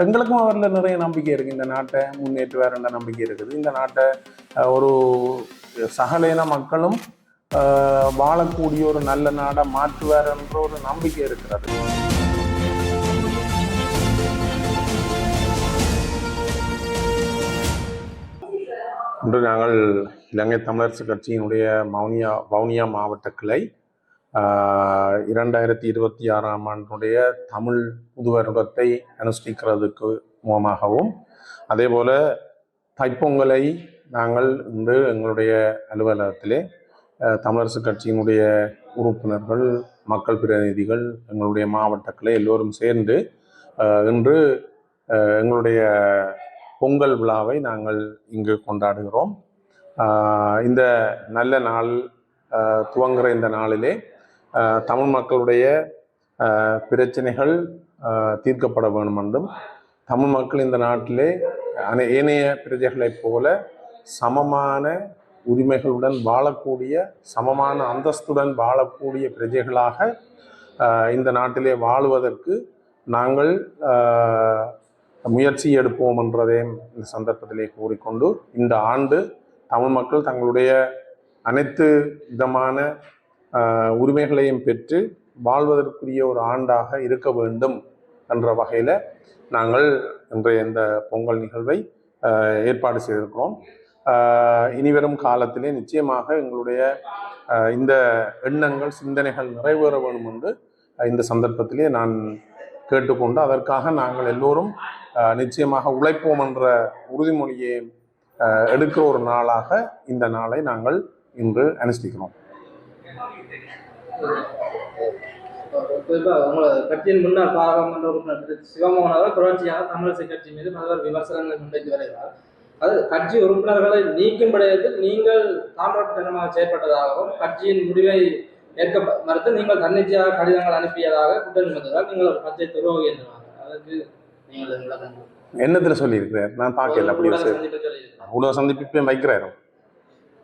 எங்களுக்கும் அவரில் நிறைய நம்பிக்கை இருக்குது இந்த நாட்டை முன்னேற்றுவாருன்ற நம்பிக்கை இருக்குது? இந்த நாட்டை ஒரு சகலேன மக்களும் வாழக்கூடிய ஒரு நல்ல நாடை மாற்றுவார் என்ற ஒரு நம்பிக்கை இருக்கிறது இன்று நாங்கள் இலங்கை தமிழரசு கட்சியினுடைய மௌனியா வவுனியா மாவட்ட கிளை இரண்டாயிரத்தி இருபத்தி ஆறாம் ஆண்டுடைய தமிழ் புது வருடத்தை அனுஷ்டிக்கிறதுக்கு மூலமாகவும் அதே போல தைப்பொங்கலை நாங்கள் இன்று எங்களுடைய அலுவலகத்திலே தமிழரசு கட்சியினுடைய உறுப்பினர்கள் மக்கள் பிரதிநிதிகள் எங்களுடைய மாவட்டக்களை எல்லோரும் சேர்ந்து இன்று எங்களுடைய பொங்கல் விழாவை நாங்கள் இங்கு கொண்டாடுகிறோம். இந்த நல்ல நாள் துவங்குகிற இந்த நாளிலே தமிழ் மக்களுடைய பிரச்சனைகள் தீர்க்கப்பட வேண்டும் என்றும் தமிழ் மக்கள் இந்த நாட்டிலே அனை ஏனைய பிரஜைகளைப் போல சமமான உரிமைகளுடன் வாழக்கூடிய சமமான அந்தஸ்துடன் வாழக்கூடிய பிரஜைகளாக இந்த நாட்டிலே வாழுவதற்கு நாங்கள் முயற்சி எடுப்போம் என்றதையும் இந்த சந்தர்ப்பத்திலே கூறிக்கொண்டு இந்த ஆண்டு தமிழ் மக்கள் தங்களுடைய அனைத்து விதமான உரிமைகளையும் பெற்று வாழ்வதற்குரிய ஒரு ஆண்டாக இருக்க வேண்டும் என்ற வகையில் நாங்கள் இன்றைய இந்த பொங்கல் நிகழ்வை ஏற்பாடு செய்திருக்கிறோம். இனிவரும் காலத்திலே நிச்சயமாக எங்களுடைய இந்த எண்ணங்கள் சிந்தனைகள் நிறைவேற வேண்டும் என்று இந்த சந்தர்ப்பத்திலே நான் கேட்டுக்கொண்டு அதற்காக நாங்கள் எல்லோரும் நிச்சயமாக உழைப்போம் என்ற உறுதிமொழியை எடுக்கிற ஒரு நாளாக இந்த நாளை நாங்கள் இன்று அனுஷ்டிக்கிறோம். குறிப்பாக உங்களோட கட்சியின் முன்னாள் பாராளுமன்ற உறுப்பினர் திரு சிவமோகன் அவர்கள் தொடர்ச்சியாக தமிழிசை கட்சி மீது பல்வேறு விமர்சனங்களை முன்வைத்து வருகிறார். அது கட்சி உறுப்பினர்களை நீக்கும் விடயத்தில் நீங்கள் தாமதமாக செயற்பட்டதாகவும் கட்சியின் முடிவை ஏற்க மறுத்து நீங்கள் தன்னிச்சையாக கடிதங்கள் அனுப்பியதாக குற்றம் சுமத்துகிறார் நீங்கள் ஒரு கட்சியை துரோகி என்றார் அதற்கு நீங்கள். என்னத்துல சொல்லியிருக்கிறார்? நான் பார்க்கல அப்படி ஊடக சந்திப்பு வைக்கிறாரு?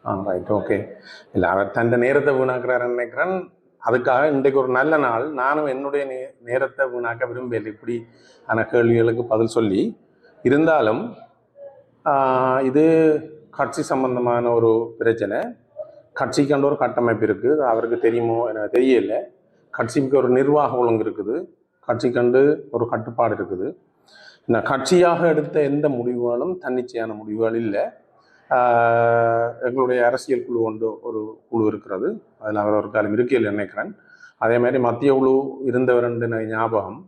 ஆ ரைட் ஓகே இல்லை அவர் தன் நேரத்தை வீணாக்குறாருன்னு நினைக்கிறேன். அதுக்காக இன்றைக்கு ஒரு நல்ல நாள். நானும் என்னுடைய நே நேரத்தை வீணாக்க விரும்பல இப்படி ஆன கேள்விகளுக்கு பதில் சொல்லி இருந்தாலும் இது கட்சி சம்பந்தமான ஒரு பிரச்சனை. கட்சிக்காண்ட ஒரு கட்டமைப்பு இருக்குது அவருக்கு தெரியுமோ எனக்கு தெரியல. கட்சிக்கு ஒரு நிர்வாக ஒழுங்கு இருக்குது. கட்சிக்கண்டு ஒரு கட்டுப்பாடு இருக்குது. இந்த கட்சியாக எடுத்த எந்த முடிவுகளும் தன்னிச்சையான முடிவுகள் இல்லை. எங்களுடைய அரசியல் குழு ஒன்று ஒரு குழு இருக்கிறது. அதில் அவர் ஒரு காலம் இருக்கையில் நினைக்கிறேன். அதே மாதிரி மத்திய குழு இருந்தவர் ஞாபகம்.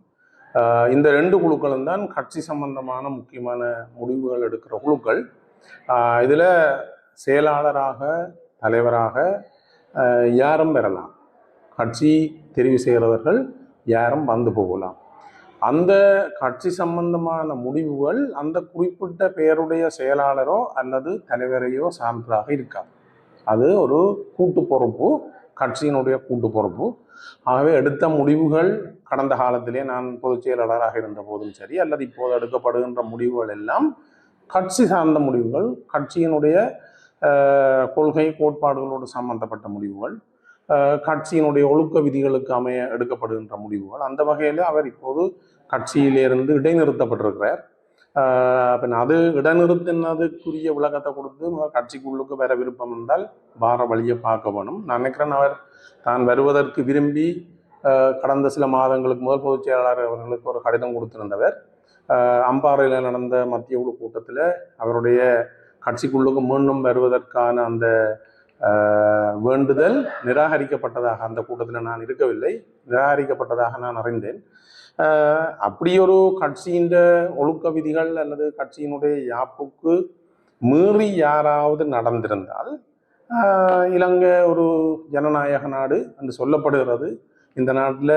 இந்த ரெண்டு குழுக்களும் தான் கட்சி சம்பந்தமான முக்கியமான முடிவுகள் எடுக்கிற குழுக்கள். இதில் செயலாளராக தலைவராக யாரும் பெறலாம். கட்சி தெரிவு செய்கிறவர்கள் யாரும் வந்து போகலாம். அந்த கட்சி சம்பந்தமான முடிவுகள் அந்த குறிப்பிட்ட பெயருடைய செயலாளரோ அல்லது தலைவரையோ சார்ந்ததாக இருக்காது. அது ஒரு கூட்டு பொறுப்பு கட்சியினுடைய கூட்டு பொறுப்பு. ஆகவே எடுத்த முடிவுகள் கடந்த காலத்திலே நான் பொதுச் செயலாளராக இருந்த போதும் சரி அல்லது இப்போது எடுக்கப்படுகின்ற முடிவுகள் எல்லாம் கட்சி சார்ந்த முடிவுகள் கட்சியினுடைய கொள்கை கோட்பாடுகளோடு சம்பந்தப்பட்ட முடிவுகள். கட்சியினுடைய ஒழுக்க விதிகளுக்கு அமைய எடுக்கப்படுகின்ற முடிவுகள். அந்த வகையில் அவர் இப்போது கட்சியிலிருந்து இடைநிறுத்தப்பட்டிருக்கிறார். பின் அது இடைநிறுத்தினதுக்குரிய விளக்கத்தை கொடுத்து கட்சிக்குள்ளுக்கு வர விருப்பம் இருந்தால் வார வழியை பார்க்க வேணும். நான் நினைக்கிறேன் அவர் தான் வருவதற்கு விரும்பி கடந்த சில மாதங்களுக்கு முதல் பொதுச் செயலாளர் அவர்களுக்கு ஒரு கடிதம் கொடுத்திருந்தவர். அம்பாறையில் நடந்த மத்திய குழு கூட்டத்தில் அவருடைய கட்சிக்குள்ளுக்கு மீண்டும் வருவதற்கான அந்த வேண்டுதல் நிராகரிக்கப்பட்டதாக அந்த கூட்டத்தில் நான் இருக்கவில்லை. நிராகரிக்கப்பட்டதாக நான் அறிந்தேன். அப்படியொரு அப்படி ஒரு கட்சியின் ஒழுக்க விதிகள் அல்லது கட்சியினுடைய யாப்புக்கு மீறி யாராவது நடந்திருந்தால் இலங்கை ஒரு ஜனநாயக நாடு என்று சொல்லப்படுகிறது. இந்த நாட்டில்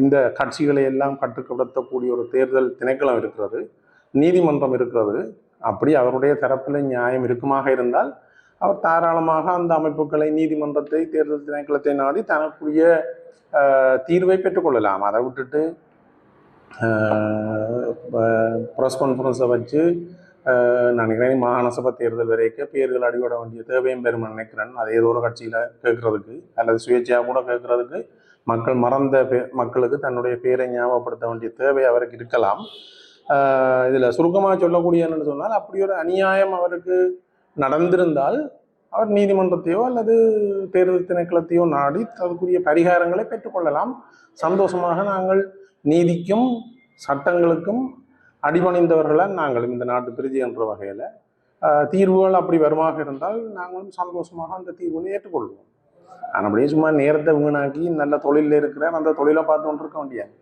இந்த கட்சிகளை எல்லாம் கட்டுப்படுத்தக்கூடிய ஒரு தேர்தல் திணைக்களம் இருக்கிறது நீதிமன்றம் இருக்கிறது. அப்படி அவருடைய தரப்பில் நியாயம் இருக்குமாக இருந்தால் அவர் தாராளமாக அந்த அமைப்புகளை நீதிமன்றத்தை தேர்தல் திணைக்களத்தை நாடி தனக்குரிய தீர்வை பெற்றுக்கொள்ளலாம் அதை விட்டுட்டு ப்ரெஸ் கான்ஃபரன்ஸை வச்சு நான் நினைக்கிறேன் மாகாண சபை தேர்தல் வரைக்கும் பேர்கள் அடிபட வேண்டிய தேவையும் பெரும் நினைக்கிறேன். அதே ஏதோ ஒரு கட்சியில் கேட்கறதுக்கு அல்லது சுயேட்சையாக கூட கேட்கறதுக்கு மக்கள் மறந்த பே மக்களுக்கு தன்னுடைய பேரை ஞாபகப்படுத்த வேண்டிய தேவை அவருக்கு இருக்கலாம். இதில் சுருக்கமாக சொல்லக்கூடிய என்னன்னு சொன்னால் அப்படி ஒரு அநியாயம் அவருக்கு நடந்திருந்தால் அவர் நீதிமன்றத்தையோ அல்லது தேர்தல் திணைக்களத்தையோ நாடி அதற்குரிய பரிகாரங்களை பெற்றுக்கொள்ளலாம் சந்தோஷமாக நாங்கள் நீதிக்கும் சட்டங்களுக்கும் அடிபணிந்தவர்களாக நாங்கள் இந்த நாட்டு பிரதி என்ற வகையில் தீர்வுகள் அப்படி வருமாக இருந்தால் நாங்களும் சந்தோஷமாக அந்த தீர்வுகளை ஏற்றுக்கொள்வோம். அப்படியே சும்மா நேரத்தை வீணாக்கி நல்ல தொழிலில் இருக்கிற அந்த தொழிலை பார்த்து கொண்டு இருக்க முடியாது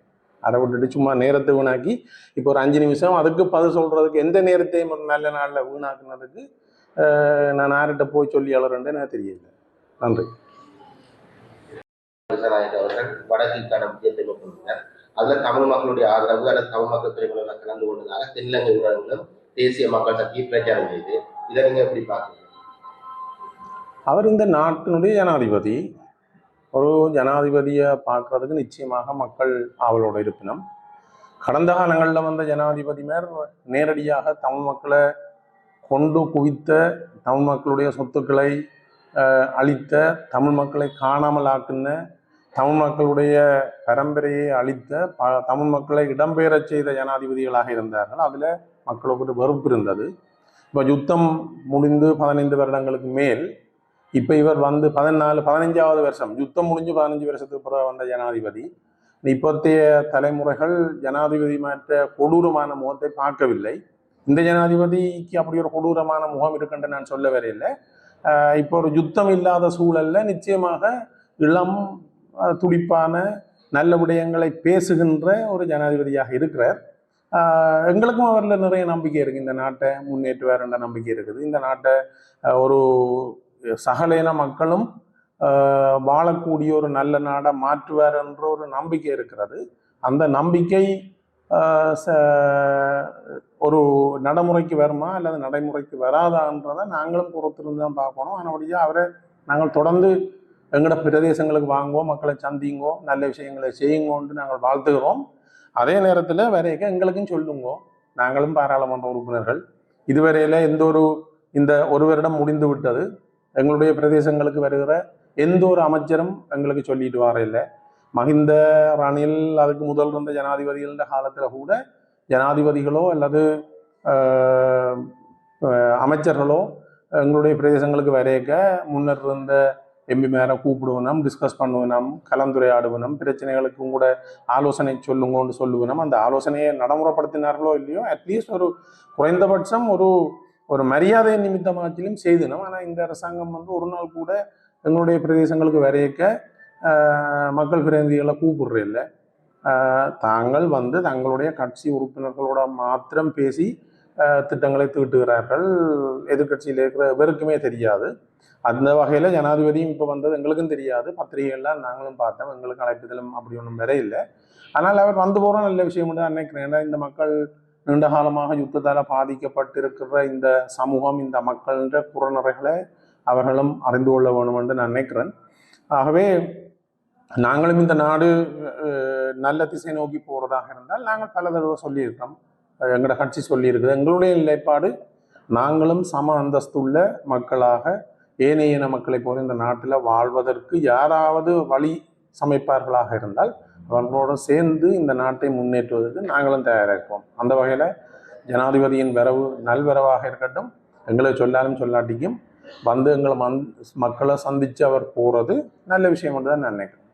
அதை விட்டுட்டு சும்மா நேரத்தை வீணாக்கி இப்போ ஒரு அஞ்சு நிமிஷம் அதுக்கு பதில் சொல்கிறதுக்கு எந்த நேரத்தையும் ஒரு நல்ல நாளில் வீணாக்குனதுக்கு நான் யார்கிட்ட போய் சொல்லி அலறேன்னு எனக்கு தெரியல. நன்றி. அவர்கள் வடக்கிற்கான விஜயத்தை மேற்கொண்டார் அதில் தமிழ் மக்களுடைய ஆதரவு அல்லது தமிழ் மக்கள் பிரிவுகளை கலந்து கொண்டதாக தென்னிலங்கை ஊடகங்களும் தேசிய மக்கள் சக்தி பிரச்சாரம் செய்து இதை நீங்க எப்படி பார்க்குறீங்க? அவர் இந்த நாட்டினுடைய ஜனாதிபதி. ஒரு ஜனாதிபதியை பார்க்கறதுக்கு நிச்சயமாக மக்கள் ஆவலோடு இருப்பினும். கடந்த காலங்களில் வந்த ஜனாதிபதிமார் நேரடியாக தமிழ் மக்களை கொண்டு குவித்த தமிழ் மக்களுடைய சொத்துக்களை அழித்த தமிழ் மக்களை காணாமல் ஆக்குன தமிழ் மக்களுடைய பரம்பரையை அழித்த ப தமிழ் மக்களை இடம்பெயரச் செய்த ஜனாதிபதிகளாக இருந்தார்கள். அதில் மக்களுக்கு வெறுப்பு இருந்தது. இப்போ யுத்தம் முடிந்து பதினைந்து வருடங்களுக்கு மேல் இப்போ இவர் வந்து பதினாலு பதினஞ்சாவது வருஷம் யுத்தம் முடிஞ்சு பதினஞ்சு வருஷத்துக்கு பிறகு வந்த ஜனாதிபதி. இப்போத்தைய தலைமுறைகள் ஜனாதிபதி மாற்ற கொடூரமான முகத்தை பார்க்கவில்லை. இந்த ஜனாதிபதிக்கு அப்படி ஒரு கொடூரமான முகம் இருக்குன்னு நான் சொல்ல வரையில்லை இப்போ ஒரு யுத்தம் இல்லாத சூழல்ல நிச்சயமாக இளம் துடிப்பான நல்ல விடயங்களை பேசுகின்ற ஒரு ஜனாதிபதியாக இருக்கிறார். எங்களுக்கும் அவரில் நிறைய நம்பிக்கை இருக்குது இந்த நாட்டை முன்னேற்றுவார் என்ற நம்பிக்கை இருக்குது. இந்த நாட்டை ஒரு சகலேன மக்களும் வாழக்கூடிய ஒரு நல்ல நாடை மாற்றுவார் என்ற ஒரு நம்பிக்கை இருக்கிறது. அந்த நம்பிக்கை ச- நடைமுறைக்கு வருமா? அல்லது நடைமுறைக்கு வராதான்றதை நாங்களும் பொறுத்திருந்து தான் பார்க்கணும். அதனுடைய அவரை நாங்கள் தொடர்ந்து எங்களோட பிரதேசங்களுக்கு வாங்குவோம் மக்களை சந்திங்கோ நல்ல விஷயங்களை செய்யுங்கோன்ட்டு நாங்கள் வாழ்த்துகிறோம். அதே நேரத்தில் வரைக்க எங்களுக்கும் சொல்லுங்கோ. நாங்களும் பாராளுமன்ற உறுப்பினர்கள். இதுவரையில் எந்த ஒரு இந்த ஒரு வருடம் முடிந்து விட்டது. எங்களுடைய பிரதேசங்களுக்கு வருகிற எந்த ஒரு அமைச்சரும் எங்களுக்கு சொல்லிட்டு வர இல்லை மஹிந்த ரணில் அதுக்கு முதல் இருந்த ஜனாதிபதிகள காலத்தில் கூட ஜனாதிபதிகளோ அல்லது அமைச்சர்களோ எங்களுடைய பிரதேசங்களுக்கு வரையக்க முன்னர் இருந்த எம்பி மேலே கூப்பிடுவனம் டிஸ்கஸ் பண்ணுவனம் கலந்துரையாடுவனும் பிரச்சனைகளுக்கும் கூட ஆலோசனை சொல்லுங்கன்னு சொல்லுவனம் அந்த ஆலோசனையை நடைமுறைப்படுத்தினார்களோ இல்லையோ அட்லீஸ்ட் ஒரு குறைந்தபட்சம் ஒரு ஒரு மரியாதை நிமித்தமாச்சிலும் செய்தினோம் ஆனால் இந்த அரசாங்கம் வந்து ஒரு நாள் கூட எங்களுடைய பிரதேசங்களுக்கு வரையக்க மக்கள் பிரதிநிதிகளை கூப்பிடுற இல்லை தாங்கள் வந்து தங்களுடைய கட்சி உறுப்பினர்களோட மாத்திரம் பேசி திட்டங்களை தீட்டுகிறார்கள். எதிர்கட்சியில் இருக்கிற எவருக்குமே தெரியாது. அந்த வகையில் ஜனாதிபதியும் இப்போ வந்தது எங்களுக்கும் தெரியாது. பத்திரிகைகள்லாம் நாங்களும் பார்த்தோம். எங்களுக்கு அழைப்புதலும் அப்படி ஒன்றும் வேற இல்லை. ஆனால் அவர் வந்து போகிற நல்ல விஷயம் தான் நினைக்கிறேன். ஏன்னா இந்த மக்கள் நீண்ட காலமாக யுத்தத்தால் பாதிக்கப்பட்டிருக்கிற இந்த சமூகம் இந்த மக்கள்ன்ற புறநறைகளை அவர்களும் அறிந்து கொள்ள வேணும் என்று நான் நினைக்கிறேன். ஆகவே நாங்களும் இந்த நாடு நல்ல திசை நோக்கி போகிறதாக இருந்தால் நாங்கள் பல தடவை சொல்லியிருக்கிறோம். எங்களோட கட்சி சொல்லியிருக்குது. எங்களுடைய நிலைப்பாடு நாங்களும் சம அந்தஸ்துள்ள மக்களாக ஏனைய இன மக்களைப் போல இந்த நாட்டில் வாழ்வதற்கு யாராவது வழி சமைப்பார்களாக இருந்தால் அவர்களோடு சேர்ந்து இந்த நாட்டை முன்னேற்றுவதற்கு நாங்களும் தயாராக இருப்போம் அந்த வகையில் ஜனாதிபதியின் வரவு நல்வரவாக இருக்கட்டும் எங்களை சொல்லாலும் சொல்லாட்டிக்கும் வந்து எங்களை மந் மக்களை சந்தித்து அவர் போகிறது நல்ல விஷயம் தான் நான் நினைக்கிறேன்.